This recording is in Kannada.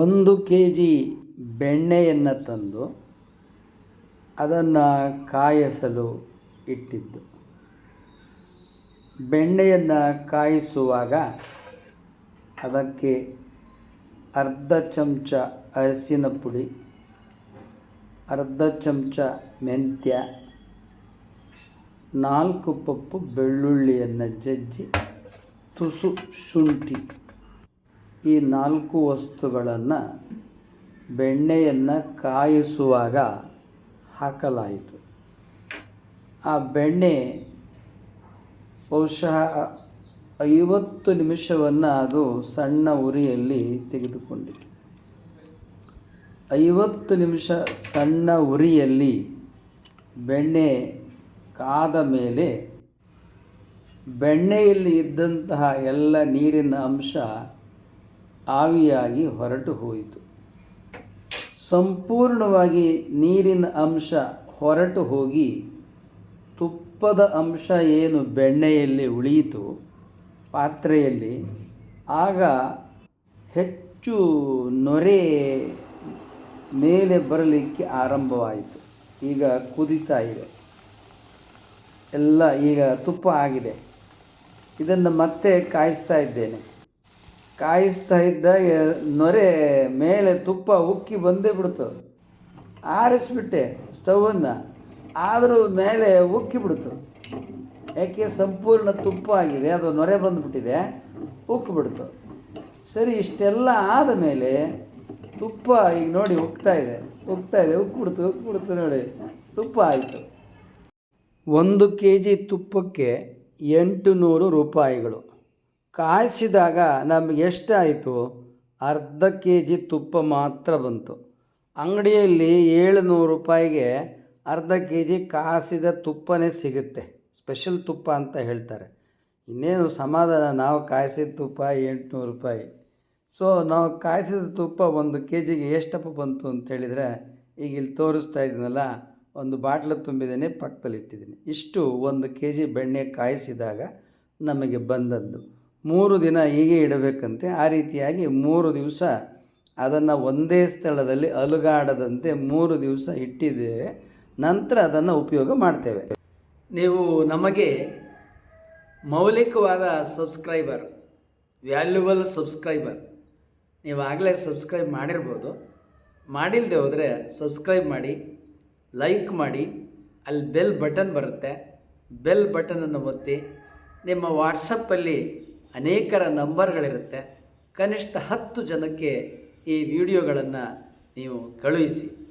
ಒಂದು ಕೆ ಜಿ ಬೆಣ್ಣೆಯನ್ನು ತಂದು ಅದನ್ನು ಕಾಯಿಸಲು ಇಟ್ಟಿದ್ದು. ಬೆಣ್ಣೆಯನ್ನು ಕಾಯಿಸುವಾಗ ಅದಕ್ಕೆ ಅರ್ಧ ಚಮಚ ಅರಿಶಿನ ಪುಡಿ, ಅರ್ಧ ಚಮಚ ಮೆಂತ್ಯ, ನಾಲ್ಕು ಪಪ್ಪು ಬೆಳ್ಳುಳ್ಳಿಯನ್ನು ಜಜ್ಜಿ ತುಸು ಶುಂಠಿ. ಈ ನಾಲ್ಕು ವಸ್ತುಗಳನ್ನು ಬೆಣ್ಣೆಯನ್ನು ಕಾಯಿಸುವಾಗ ಹಾಕಲಾಯಿತು. ಆ ಬೆಣ್ಣೆ ಬಹುಶಃ ಐವತ್ತು ನಿಮಿಷವನ್ನು ಅದು ಸಣ್ಣ ಉರಿಯಲ್ಲಿ ತೆಗೆದುಕೊಂಡಿತು. ಐವತ್ತು ನಿಮಿಷ ಸಣ್ಣ ಉರಿಯಲ್ಲಿ ಬೆಣ್ಣೆ ಕಾದ ಮೇಲೆ ಬೆಣ್ಣೆಯಲ್ಲಿ ಇದ್ದಂತಹ ಎಲ್ಲ ನೀರಿನ ಅಂಶ ಆವಿಯಾಗಿ ಹೊರಟು ಹೋಯಿತು. ಸಂಪೂರ್ಣವಾಗಿ ನೀರಿನ ಅಂಶ ಹೊರಟು ಹೋಗಿ ತುಪ್ಪದ ಅಂಶ ಏನು ಬೆಣ್ಣೆಯಲ್ಲಿ ಉಳಿಯಿತು, ಪಾತ್ರೆಯಲ್ಲಿ, ಆಗ ಹೆಚ್ಚು ನೊರೆ ಮೇಲೆ ಬರಲಿಕ್ಕೆ ಆರಂಭವಾಯಿತು. ಈಗ ಕುದಿತಾ ಇದೆ. ಎಲ್ಲ ಈಗ ತುಪ್ಪ ಆಗಿದೆ. ಇದನ್ನು ಮತ್ತೆ ಕಾಯಿಸ್ತಾ ಇದ್ದೇನೆ. ಕಾಯಿಸ್ತಾ ಇದ್ದಾಗ ನೊರೆ ಮೇಲೆ ತುಪ್ಪ ಉಕ್ಕಿ ಬಂದೇ ಬಿಡ್ತು. ಆರಿಸ್ಬಿಟ್ಟೆ ಸ್ಟವನ್ನು ಆದರೂ ಮೇಲೆ ಉಕ್ಕಿ ಬಿಡ್ತು. ಯಾಕೆ ಸಂಪೂರ್ಣ ತುಪ್ಪ ಆಗಿದೆ, ಅದು ನೊರೆ ಬಂದುಬಿಟ್ಟಿದೆ ಉಕ್ಕಿಬಿಡ್ತು ಸರಿ, ಇಷ್ಟೆಲ್ಲ ಆದ ಮೇಲೆ ತುಪ್ಪ ಈಗ ನೋಡಿ ಉಕ್ತಾ ಇದೆ. ಉಕ್ತಾ ಇದೆ ಉಕ್ಬಿಡ್ತು ಉಕ್ಬಿಡ್ತು ನೋಡಿ. ತುಪ್ಪ ಆಯಿತು. ಒಂದು ಕೆ ಜಿ ತುಪ್ಪಕ್ಕೆ ಎಂಟು ನೂರು ರೂಪಾಯಿಗಳು. ಕಾಯಿಸಿದಾಗ ನಮಗೆ ಎಷ್ಟಾಯಿತು? ಅರ್ಧ ಕೆ ಜಿ ತುಪ್ಪ ಮಾತ್ರ ಬಂತು. ಅಂಗಡಿಯಲ್ಲಿ ಏಳುನೂರು ರೂಪಾಯಿಗೆ ಅರ್ಧ ಕೆ ಜಿ ಕಾಯಿಸಿದ ತುಪ್ಪನೇ ಸಿಗುತ್ತೆ. ಸ್ಪೆಷಲ್ ತುಪ್ಪ ಅಂತ ಹೇಳ್ತಾರೆ. ಇನ್ನೇನು ಸಮಾಧಾನ? ನಾವು ಕಾಯಿಸಿದ ತುಪ್ಪ ಎಂಟುನೂರು ರೂಪಾಯಿ. ಸೊ, ನಾವು ಕಾಯಿಸಿದ ತುಪ್ಪ ಒಂದು ಕೆ ಜಿಗೆ ಎಷ್ಟಪ್ಪ ಬಂತು ಅಂತ ಹೇಳಿದರೆ, ಈಗ ಇಲ್ಲಿ ತೋರಿಸ್ತಾ ಇದ್ದೀನಲ್ಲ, ಒಂದು ಬಾಟ್ಲು ತುಂಬಿದ್ದೀನಿ ಪಕ್ಕದಲ್ಲಿ ಇಟ್ಟಿದ್ದೀನಿ ಇಷ್ಟು ಒಂದು ಕೆ ಜಿ ಬೆಣ್ಣೆ ಕಾಯಿಸಿದಾಗ ನಮಗೆ ಬಂದದ್ದು. ಮೂರು ದಿನ ಹೀಗೆ ಇಡಬೇಕಂತೆ. ಆ ರೀತಿಯಾಗಿ ಮೂರು ದಿವಸ ಅದನ್ನು ಒಂದೇ ಸ್ಥಳದಲ್ಲಿ ಅಲುಗಾಡದಂತೆ ಮೂರು ದಿವಸ ಇಟ್ಟಿದ್ದೇವೆ ನಂತರ ಅದನ್ನು ಉಪಯೋಗ ಮಾಡ್ತೇವೆ. ನೀವು ನಮಗೆ ಮೌಲಿಕವಾದ ಸಬ್ಸ್ಕ್ರೈಬರ್, ವ್ಯಾಲ್ಯೂಬಲ್ ಸಬ್ಸ್ಕ್ರೈಬರ್ ನೀವು ಆಗಲೇ ಸಬ್ಸ್ಕ್ರೈಬ್ ಮಾಡಿರ್ಬೋದು. ಮಾಡಿಲ್ಲದೆ ಹೋದರೆ ಸಬ್ಸ್ಕ್ರೈಬ್ ಮಾಡಿ, ಲೈಕ್ ಮಾಡಿ, ಅಲ್ಲಿ ಬೆಲ್ ಬಟನ್ ಬರುತ್ತೆ. ಬೆಲ್ ಬಟನನ್ನು ಒತ್ತಿ ನಿಮ್ಮ ವಾಟ್ಸಪ್ಪಲ್ಲಿ ಅನೇಕರ ನಂಬರ್ಗಳಿರುತ್ತೆ. ಕನಿಷ್ಠ ಹತ್ತು ಜನಕ್ಕೆ ಈ ವಿಡಿಯೋಗಳನ್ನು ನೀವು ಕಳುಹಿಸಿ.